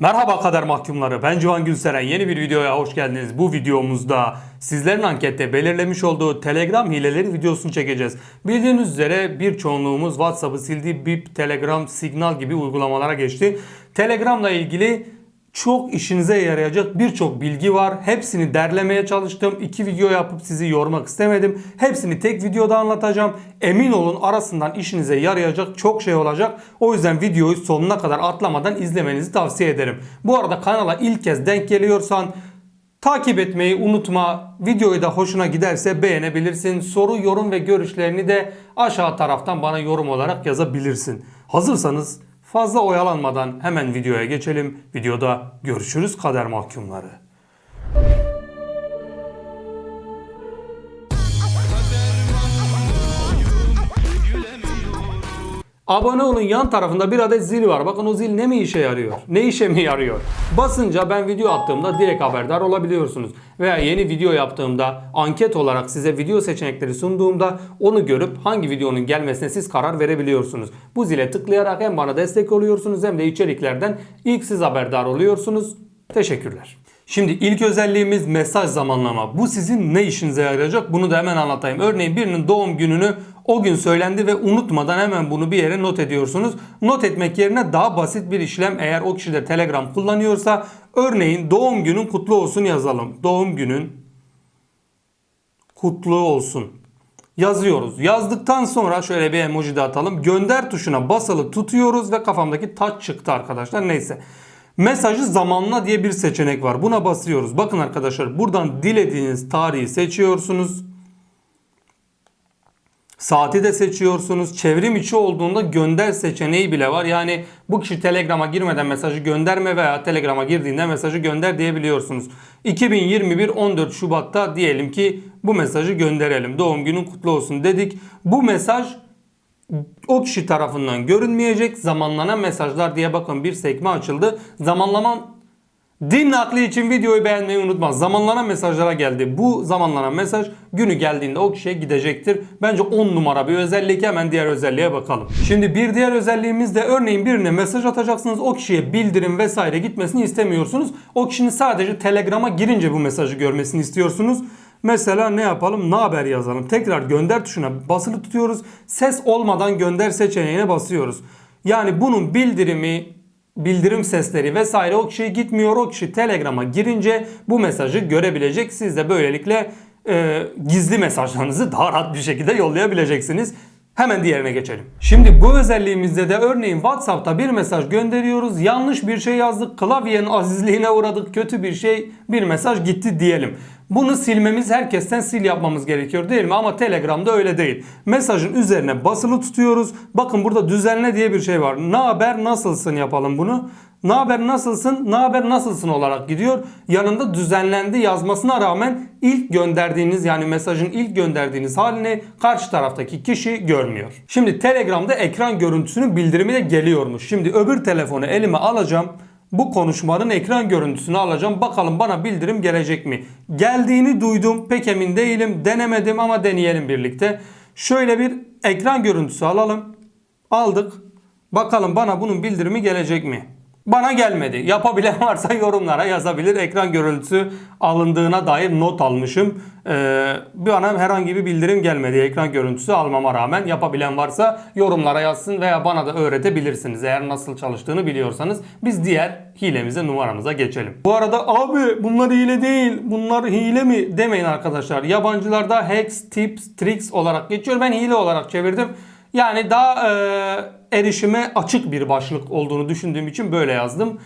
Merhaba kader mahkumları. Ben Civan Gülseren. Yeni bir videoya hoş geldiniz. Bu videomuzda sizlerin ankette belirlemiş olduğu Telegram hileleri videosunu çekeceğiz. Bildiğiniz üzere birçoğunluğumuz WhatsApp'ı sildi. Bip, Telegram, Signal gibi uygulamalara geçti. Telegram'la ilgili çok işinize yarayacak birçok bilgi var. Hepsini derlemeye çalıştım. İki video yapıp sizi yormak istemedim. Hepsini tek videoda anlatacağım. Emin olun arasından işinize yarayacak çok şey olacak. O yüzden videoyu sonuna kadar atlamadan izlemenizi tavsiye ederim. Bu arada kanala ilk kez denk geliyorsan Takip etmeyi unutma. Videoyu da hoşuna giderse beğenebilirsin. Soru, yorum ve görüşlerini de aşağı taraftan bana yorum olarak yazabilirsin. Hazırsanız fazla oyalanmadan hemen videoya geçelim. Videoda görüşürüz kader mahkumları. Abone olun yan tarafında bir adet zil var. Bakın o zil ne mi işe yarıyor? Ne işe mi yarıyor? Basınca ben video attığımda direkt haberdar olabiliyorsunuz. Veya yeni video yaptığımda anket olarak size video seçenekleri sunduğumda onu görüp hangi videonun gelmesine siz karar verebiliyorsunuz. Bu zile tıklayarak hem bana destek oluyorsunuz hem de içeriklerden ilk siz haberdar oluyorsunuz. Teşekkürler. Şimdi ilk özelliğimiz mesaj zamanlama. Bu sizin ne işinize yarayacak? Bunu da hemen anlatayım. Örneğin birinin doğum gününü o gün söylendi ve unutmadan hemen bunu bir yere not ediyorsunuz. Not etmek yerine daha basit bir işlem eğer o kişi de Telegram kullanıyorsa örneğin doğum günün kutlu olsun yazalım. Doğum günün kutlu olsun yazıyoruz. Yazdıktan sonra şöyle bir emoji de atalım. Gönder tuşuna basılı tutuyoruz ve kafamdaki taç çıktı arkadaşlar. Neyse. Mesajı zamanla diye bir seçenek var. Buna basıyoruz. Bakın arkadaşlar buradan dilediğiniz tarihi seçiyorsunuz. Saati de seçiyorsunuz. Çevrim içi olduğunda gönder seçeneği bile var. Yani bu kişi Telegram'a girmeden mesajı gönderme veya Telegram'a girdiğinde mesajı gönder diyebiliyorsunuz. 2021 14 Şubat'ta diyelim ki bu mesajı gönderelim. Doğum günün kutlu olsun dedik. Bu mesaj o kişi tarafından görünmeyecek zamanlanan mesajlar diye bakın bir sekme açıldı. Zamanlama Din nakli için videoyu beğenmeyi unutma. Zamanlanan mesajlara geldi. Bu zamanlanan mesaj günü geldiğinde o kişiye gidecektir. Bence 10 numara bir özellik. Hemen diğer özelliğe bakalım. Şimdi bir diğer özelliğimiz de örneğin birine mesaj atacaksınız. O kişiye bildirim vesaire gitmesini istemiyorsunuz. O kişinin sadece Telegram'a girince bu mesajı görmesini istiyorsunuz. Mesela ne yapalım? Ne haber yazalım. Tekrar gönder tuşuna basılı tutuyoruz. Ses olmadan gönder seçeneğine basıyoruz. Yani bunun bildirimi bildirim sesleri vesaire o kişiye gitmiyor. O kişi Telegram'a girince bu mesajı görebilecek. Siz de böylelikle e, gizli mesajlarınızı daha rahat bir şekilde yollayabileceksiniz. Hemen diğerine geçelim. Şimdi bu özelliğimizde de örneğin WhatsApp'ta bir mesaj gönderiyoruz. Yanlış bir şey yazdık. Klavyenin azizliğine uğradık. Kötü bir şey bir mesaj gitti diyelim. Bunu silmemiz herkesten sil yapmamız gerekiyor değil mi? Ama Telegram'da öyle değil. Mesajın üzerine basılı tutuyoruz. Bakın burada düzenle diye bir şey var. Ne haber nasılsın yapalım bunu. Ne haber nasılsın? Ne haber nasılsın olarak gidiyor. Yanında düzenlendi yazmasına rağmen ilk gönderdiğiniz yani mesajın ilk gönderdiğiniz halini karşı taraftaki kişi görmüyor. Şimdi Telegram'da ekran görüntüsünün bildirimi de geliyormuş. Şimdi öbür telefonu elime alacağım. Bu konuşmanın ekran görüntüsünü alacağım. Bakalım bana bildirim gelecek mi? Geldiğini duydum. Pek emin değilim. Denemedim ama deneyelim birlikte. Şöyle bir ekran görüntüsü alalım. Aldık. Bakalım bana bunun bildirimi gelecek mi? Bana gelmedi. Yapabilen varsa yorumlara yazabilir. Ekran görüntüsü alındığına dair not almışım. Ee, bana herhangi bir bildirim gelmedi. Ekran görüntüsü almama rağmen yapabilen varsa yorumlara yazsın veya bana da öğretebilirsiniz. Eğer nasıl çalıştığını biliyorsanız. Biz diğer hilemize numaramıza geçelim. Bu arada abi bunlar hile değil. Bunlar hile mi demeyin arkadaşlar. Yabancılarda hacks, tips, tricks olarak geçiyor. Ben hile olarak çevirdim. Yani daha e, erişime açık bir başlık olduğunu düşündüğüm için böyle yazdım.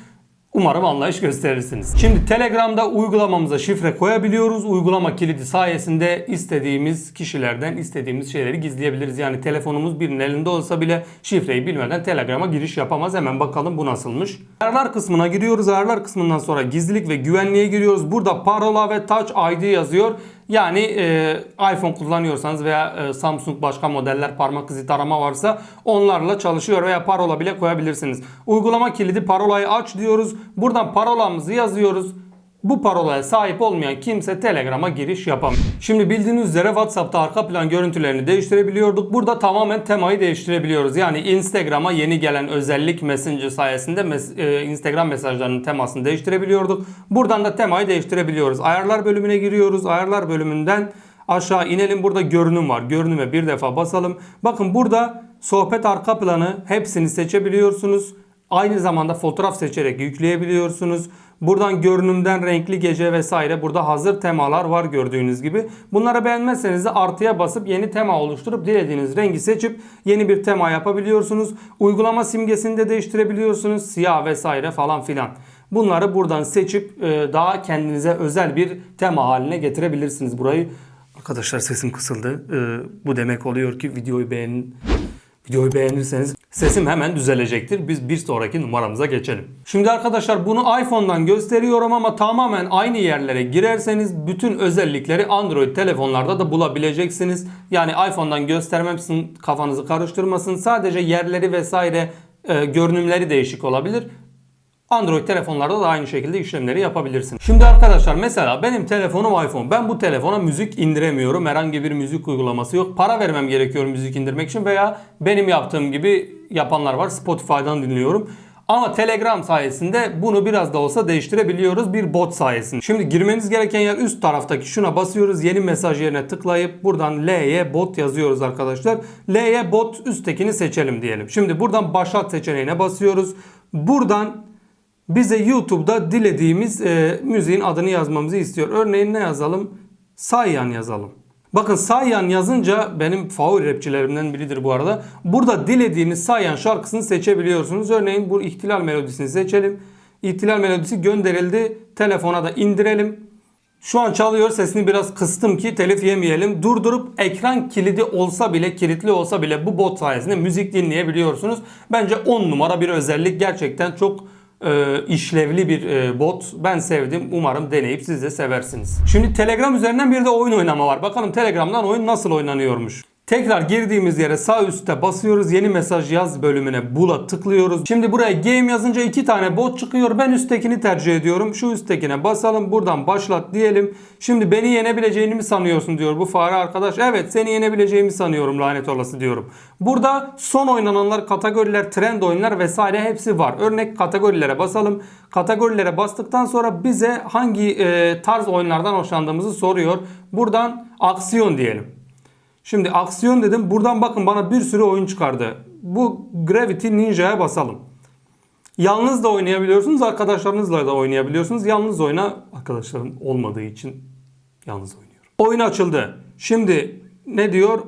Umarım anlayış gösterirsiniz. Şimdi Telegram'da uygulamamıza şifre koyabiliyoruz. Uygulama kilidi sayesinde istediğimiz kişilerden istediğimiz şeyleri gizleyebiliriz. Yani telefonumuz birinin elinde olsa bile şifreyi bilmeden Telegram'a giriş yapamaz. Hemen bakalım bu nasılmış. Ayarlar kısmına giriyoruz. Ayarlar kısmından sonra gizlilik ve güvenliğe giriyoruz. Burada parola ve Touch ID yazıyor. Yani e, iPhone kullanıyorsanız veya e, Samsung başka modeller parmak izi tarama varsa onlarla çalışıyor veya parola bile koyabilirsiniz. Uygulama kilidi parolayı aç diyoruz. Buradan parolamızı yazıyoruz. Bu parolaya sahip olmayan kimse Telegram'a giriş yapamıyor. Şimdi bildiğiniz üzere WhatsApp'ta arka plan görüntülerini değiştirebiliyorduk. Burada tamamen temayı değiştirebiliyoruz. Yani Instagram'a yeni gelen özellik Messenger sayesinde mes- e, Instagram mesajlarının temasını değiştirebiliyorduk. Buradan da temayı değiştirebiliyoruz. Ayarlar bölümüne giriyoruz. Ayarlar bölümünden aşağı inelim. Burada görünüm var. Görünüme bir defa basalım. Bakın burada sohbet arka planı hepsini seçebiliyorsunuz. Aynı zamanda fotoğraf seçerek yükleyebiliyorsunuz. Buradan görünümden renkli gece vesaire burada hazır temalar var gördüğünüz gibi. Bunları beğenmezseniz de artıya basıp yeni tema oluşturup dilediğiniz rengi seçip yeni bir tema yapabiliyorsunuz. Uygulama simgesini de değiştirebiliyorsunuz. Siyah vesaire falan filan. Bunları buradan seçip e, daha kendinize özel bir tema haline getirebilirsiniz burayı. Arkadaşlar sesim kısıldı. E, Bu demek oluyor ki videoyu beğenin. Videoyu beğenirseniz sesim hemen düzelecektir. Biz bir sonraki numaramıza geçelim. Şimdi arkadaşlar bunu iPhone'dan gösteriyorum ama tamamen aynı yerlere girerseniz bütün özellikleri Android telefonlarda da bulabileceksiniz. Yani iPhone'dan göstermem kafanızı karıştırmasın. Sadece yerleri vesaire e, görünümleri değişik olabilir. Android telefonlarda da aynı şekilde işlemleri yapabilirsin. Şimdi arkadaşlar mesela benim telefonum iPhone. Ben bu telefona müzik indiremiyorum. Herhangi bir müzik uygulaması yok. Para vermem gerekiyor müzik indirmek için veya benim yaptığım gibi yapanlar var. Spotify'dan dinliyorum. Ama Telegram sayesinde bunu biraz da olsa değiştirebiliyoruz bir bot sayesinde. Şimdi girmeniz gereken yer üst taraftaki şuna basıyoruz. Yeni mesaj yerine tıklayıp buradan L'ye bot yazıyoruz arkadaşlar. L'ye bot üsttekini seçelim diyelim. Şimdi buradan başlat seçeneğine basıyoruz. Buradan bize YouTube'da dilediğimiz e, müziğin adını yazmamızı istiyor. Örneğin ne yazalım? Sayyan yazalım. Bakın Sayyan yazınca benim favori rapçilerimden biridir bu arada. Burada dilediğiniz Sayyan şarkısını seçebiliyorsunuz. Örneğin bu ihtilal melodisini seçelim. İhtilal melodisi gönderildi. Telefona da indirelim. Şu an çalıyor sesini biraz kıstım ki telif yemeyelim. Durdurup ekran kilidi olsa bile kilitli olsa bile bu bot sayesinde müzik dinleyebiliyorsunuz. Bence 10 numara bir özellik gerçekten çok e, işlevli bir e, bot. Ben sevdim. Umarım deneyip siz de seversiniz. Şimdi Telegram üzerinden bir de oyun oynama var. Bakalım Telegram'dan oyun nasıl oynanıyormuş. Tekrar girdiğimiz yere sağ üstte basıyoruz. Yeni mesaj yaz bölümüne bula tıklıyoruz. Şimdi buraya game yazınca iki tane bot çıkıyor. Ben üsttekini tercih ediyorum. Şu üsttekine basalım. Buradan başlat diyelim. Şimdi beni yenebileceğini mi sanıyorsun diyor bu fare arkadaş. Evet seni yenebileceğimi sanıyorum lanet olası diyorum. Burada son oynananlar, kategoriler, trend oyunlar vesaire hepsi var. Örnek kategorilere basalım. Kategorilere bastıktan sonra bize hangi e, tarz oyunlardan hoşlandığımızı soruyor. Buradan aksiyon diyelim. Şimdi aksiyon dedim. Buradan bakın bana bir sürü oyun çıkardı. Bu Gravity Ninja'ya basalım. Yalnız da oynayabiliyorsunuz. Arkadaşlarınızla da oynayabiliyorsunuz. Yalnız oyna arkadaşlarım olmadığı için yalnız oynuyorum. Oyun açıldı. Şimdi ne diyor?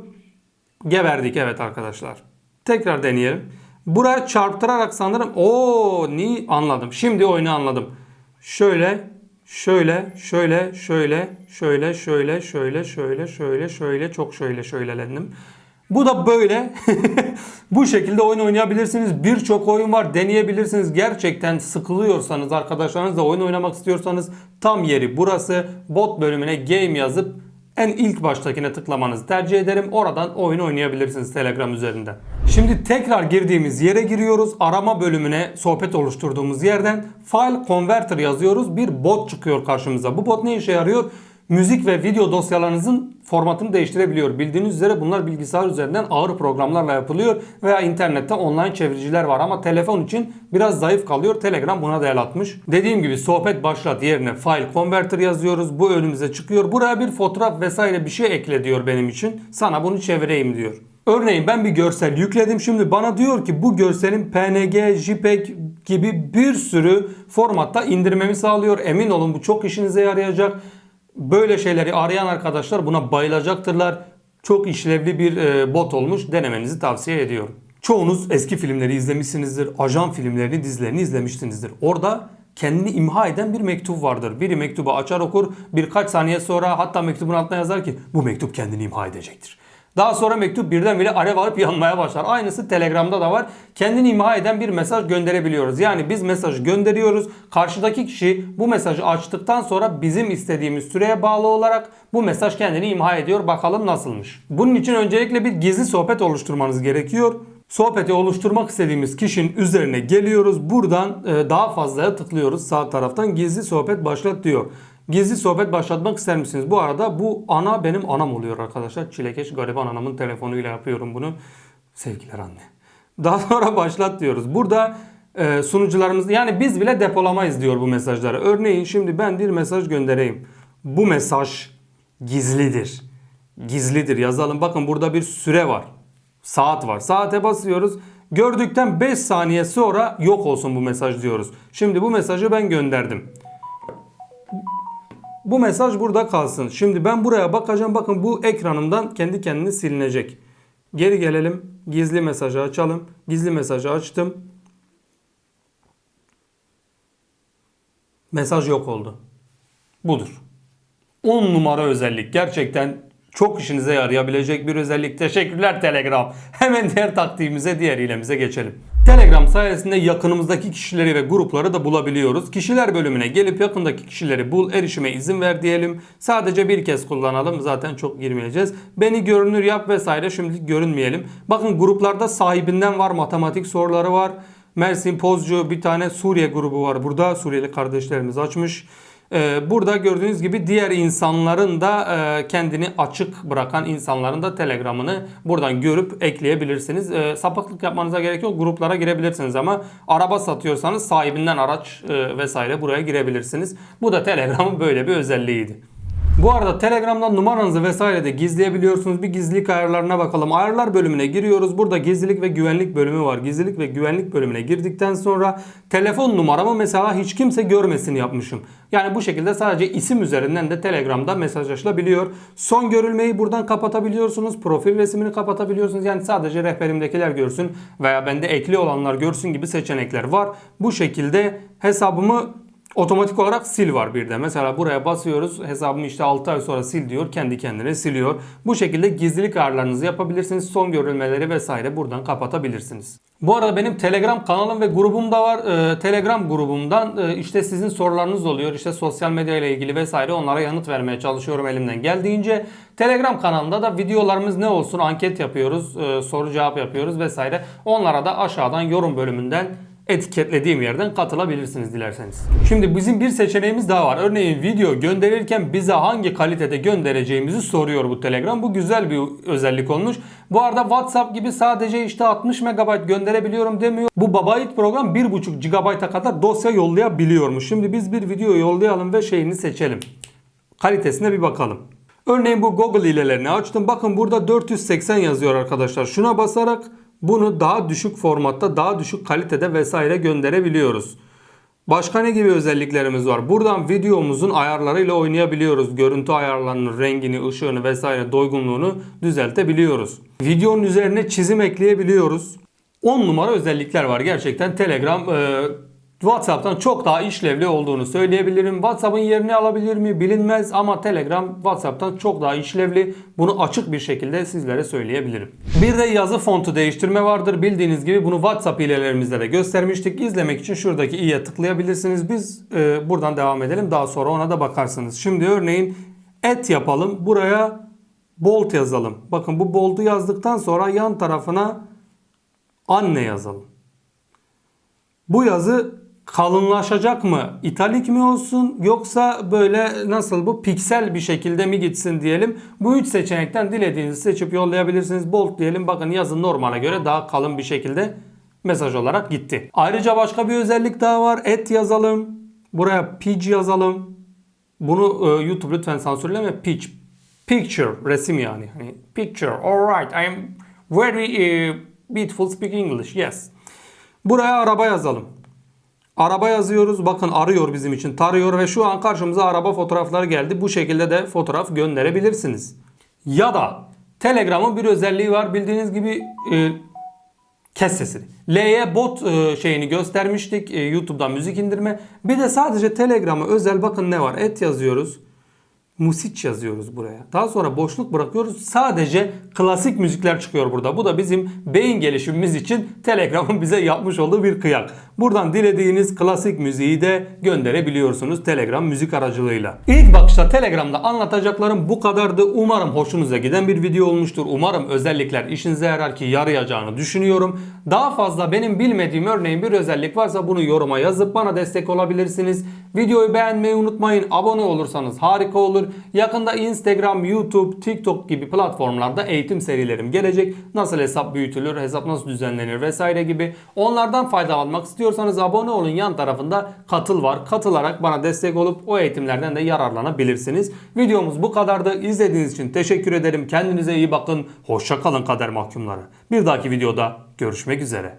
Geberdik evet arkadaşlar. Tekrar deneyelim. Buraya çarptırarak sanırım o ni anladım. Şimdi oyunu anladım. Şöyle şöyle şöyle şöyle şöyle şöyle şöyle şöyle şöyle şöyle çok şöyle şöylelendim. Bu da böyle. Bu şekilde oyun oynayabilirsiniz. Birçok oyun var deneyebilirsiniz. Gerçekten sıkılıyorsanız arkadaşlarınızla oyun oynamak istiyorsanız tam yeri burası. Bot bölümüne game yazıp en ilk baştakine tıklamanızı tercih ederim. Oradan oyun oynayabilirsiniz Telegram üzerinden. Şimdi tekrar girdiğimiz yere giriyoruz. Arama bölümüne sohbet oluşturduğumuz yerden File Converter yazıyoruz. Bir bot çıkıyor karşımıza. Bu bot ne işe yarıyor? Müzik ve video dosyalarınızın formatını değiştirebiliyor. Bildiğiniz üzere bunlar bilgisayar üzerinden ağır programlarla yapılıyor veya internette online çeviriciler var ama telefon için biraz zayıf kalıyor. Telegram buna da el atmış. Dediğim gibi sohbet başlat yerine file converter yazıyoruz. Bu önümüze çıkıyor. Buraya bir fotoğraf vesaire bir şey ekle diyor benim için. Sana bunu çevireyim diyor. Örneğin ben bir görsel yükledim. Şimdi bana diyor ki bu görselin PNG, JPEG gibi bir sürü formatta indirmemi sağlıyor. Emin olun bu çok işinize yarayacak. Böyle şeyleri arayan arkadaşlar buna bayılacaktırlar. Çok işlevli bir e, bot olmuş. Denemenizi tavsiye ediyorum. Çoğunuz eski filmleri izlemişsinizdir. Ajan filmlerini, dizilerini izlemişsinizdir. Orada kendini imha eden bir mektup vardır. Biri mektubu açar okur. Birkaç saniye sonra hatta mektubun altına yazar ki bu mektup kendini imha edecektir. Daha sonra mektup birdenbire alev alıp yanmaya başlar. Aynısı Telegram'da da var. Kendini imha eden bir mesaj gönderebiliyoruz. Yani biz mesajı gönderiyoruz. Karşıdaki kişi bu mesajı açtıktan sonra bizim istediğimiz süreye bağlı olarak bu mesaj kendini imha ediyor. Bakalım nasılmış. Bunun için öncelikle bir gizli sohbet oluşturmanız gerekiyor. Sohbeti oluşturmak istediğimiz kişinin üzerine geliyoruz. Buradan e, daha fazlaya tıklıyoruz. Sağ taraftan gizli sohbet başlat diyor. Gizli sohbet başlatmak ister misiniz? Bu arada bu ana benim anam oluyor arkadaşlar. Çilekeş gariban anamın telefonuyla yapıyorum bunu. Sevgiler anne. Daha sonra başlat diyoruz. Burada e, sunucularımız yani biz bile depolamayız diyor bu mesajları. Örneğin şimdi ben bir mesaj göndereyim. Bu mesaj gizlidir. Gizlidir yazalım. Bakın burada bir süre var. Saat var. Saate basıyoruz. Gördükten 5 saniye sonra yok olsun bu mesaj diyoruz. Şimdi bu mesajı ben gönderdim. Bu mesaj burada kalsın. Şimdi ben buraya bakacağım. Bakın bu ekranımdan kendi kendine silinecek. Geri gelelim. Gizli mesajı açalım. Gizli mesajı açtım. Mesaj yok oldu. Budur. 10 numara özellik. Gerçekten çok işinize yarayabilecek bir özellik. Teşekkürler Telegram. Hemen diğer taktiğimize, diğer hilemize geçelim. Telegram sayesinde yakınımızdaki kişileri ve grupları da bulabiliyoruz. Kişiler bölümüne gelip yakındaki kişileri bul, erişime izin ver diyelim. Sadece bir kez kullanalım. Zaten çok girmeyeceğiz. Beni görünür yap vesaire şimdilik görünmeyelim. Bakın gruplarda sahibinden var, matematik soruları var. Mersin Pozcu bir tane Suriye grubu var burada. Suriyeli kardeşlerimiz açmış. Ee, Burada gördüğünüz gibi diğer insanların da e, kendini açık bırakan insanların da telegramını buradan görüp ekleyebilirsiniz. Ee, Sapıklık yapmanıza gerek yok. Gruplara girebilirsiniz ama araba satıyorsanız sahibinden araç e, vesaire buraya girebilirsiniz. Bu da telegramın böyle bir özelliğiydi. Bu arada Telegram'dan numaranızı vesaire de gizleyebiliyorsunuz. Bir gizlilik ayarlarına bakalım. Ayarlar bölümüne giriyoruz. Burada gizlilik ve güvenlik bölümü var. Gizlilik ve güvenlik bölümüne girdikten sonra telefon numaramı mesela hiç kimse görmesin yapmışım. Yani bu şekilde sadece isim üzerinden de Telegram'da mesajlaşılabiliyor. Son görülmeyi buradan kapatabiliyorsunuz. Profil resmini kapatabiliyorsunuz. Yani sadece rehberimdekiler görsün veya bende ekli olanlar görsün gibi seçenekler var. Bu şekilde hesabımı Otomatik olarak sil var bir de. Mesela buraya basıyoruz. Hesabımı işte 6 ay sonra sil diyor. Kendi kendine siliyor. Bu şekilde gizlilik ayarlarınızı yapabilirsiniz. Son görülmeleri vesaire buradan kapatabilirsiniz. Bu arada benim Telegram kanalım ve grubum da var. Ee, Telegram grubumdan e, işte sizin sorularınız oluyor. İşte sosyal medya ile ilgili vesaire onlara yanıt vermeye çalışıyorum elimden geldiğince. Telegram kanalında da videolarımız ne olsun anket yapıyoruz. e, soru cevap yapıyoruz vesaire. Onlara da aşağıdan yorum bölümünden etiketlediğim yerden katılabilirsiniz dilerseniz. Şimdi bizim bir seçeneğimiz daha var. Örneğin video gönderirken bize hangi kalitede göndereceğimizi soruyor bu Telegram. Bu güzel bir özellik olmuş. Bu arada WhatsApp gibi sadece işte 60 MB gönderebiliyorum demiyor. Bu Babayit program 1.5 GB'a kadar dosya yollayabiliyormuş. Şimdi biz bir video yollayalım ve şeyini seçelim. Kalitesine bir bakalım. Örneğin bu Google hilelerini açtım. Bakın burada 480 yazıyor arkadaşlar. Şuna basarak bunu daha düşük formatta, daha düşük kalitede vesaire gönderebiliyoruz. Başka ne gibi özelliklerimiz var? Buradan videomuzun ayarlarıyla oynayabiliyoruz. Görüntü ayarlarını, rengini, ışığını vesaire doygunluğunu düzeltebiliyoruz. Videonun üzerine çizim ekleyebiliyoruz. 10 numara özellikler var. Gerçekten Telegram e, WhatsApp'tan çok daha işlevli olduğunu söyleyebilirim. WhatsApp'ın yerini alabilir mi bilinmez ama Telegram WhatsApp'tan çok daha işlevli. Bunu açık bir şekilde sizlere söyleyebilirim. Bir de yazı fontu değiştirme vardır. Bildiğiniz gibi bunu WhatsApp hilelerimizde de göstermiştik. İzlemek için şuradaki i'ye tıklayabilirsiniz. Biz e, buradan devam edelim. Daha sonra ona da bakarsınız. Şimdi örneğin et yapalım. Buraya bold yazalım. Bakın bu bold'u yazdıktan sonra yan tarafına anne yazalım. Bu yazı kalınlaşacak mı? İtalik mi olsun yoksa böyle nasıl bu piksel bir şekilde mi gitsin diyelim. Bu üç seçenekten dilediğinizi seçip yollayabilirsiniz. Bold diyelim bakın yazı normale göre daha kalın bir şekilde mesaj olarak gitti. Ayrıca başka bir özellik daha var. Et yazalım. Buraya pitch yazalım. Bunu e, YouTube lütfen sansürleme. Pitch. Picture. Resim yani. Hani picture. Alright. I am very uh, beautiful speak English. Yes. Buraya araba yazalım. Araba yazıyoruz. Bakın arıyor bizim için. Tarıyor ve şu an karşımıza araba fotoğrafları geldi. Bu şekilde de fotoğraf gönderebilirsiniz. Ya da Telegram'ın bir özelliği var. Bildiğiniz gibi e, kes sesini. L'ye bot e, şeyini göstermiştik. E, YouTube'dan müzik indirme. Bir de sadece Telegram'a özel bakın ne var. Et yazıyoruz. Music yazıyoruz buraya. Daha sonra boşluk bırakıyoruz. Sadece klasik müzikler çıkıyor burada. Bu da bizim beyin gelişimimiz için Telegram'ın bize yapmış olduğu bir kıyak. Buradan dilediğiniz klasik müziği de gönderebiliyorsunuz Telegram müzik aracılığıyla. İlk bakışta Telegram'da anlatacaklarım bu kadardı. Umarım hoşunuza giden bir video olmuştur. Umarım özellikler işinize yarar ki yarayacağını düşünüyorum. Daha fazla benim bilmediğim örneğin bir özellik varsa bunu yoruma yazıp bana destek olabilirsiniz. Videoyu beğenmeyi unutmayın. Abone olursanız harika olur. Yakında Instagram, YouTube, TikTok gibi platformlarda eğitim serilerim gelecek. Nasıl hesap büyütülür, hesap nasıl düzenlenir vesaire gibi. Onlardan faydalanmak istiyorsanız abone olun. Yan tarafında katıl var. Katılarak bana destek olup o eğitimlerden de yararlanabilirsiniz. Videomuz bu kadardı. İzlediğiniz için teşekkür ederim. Kendinize iyi bakın. Hoşça kalın kader mahkumları. Bir dahaki videoda görüşmek üzere.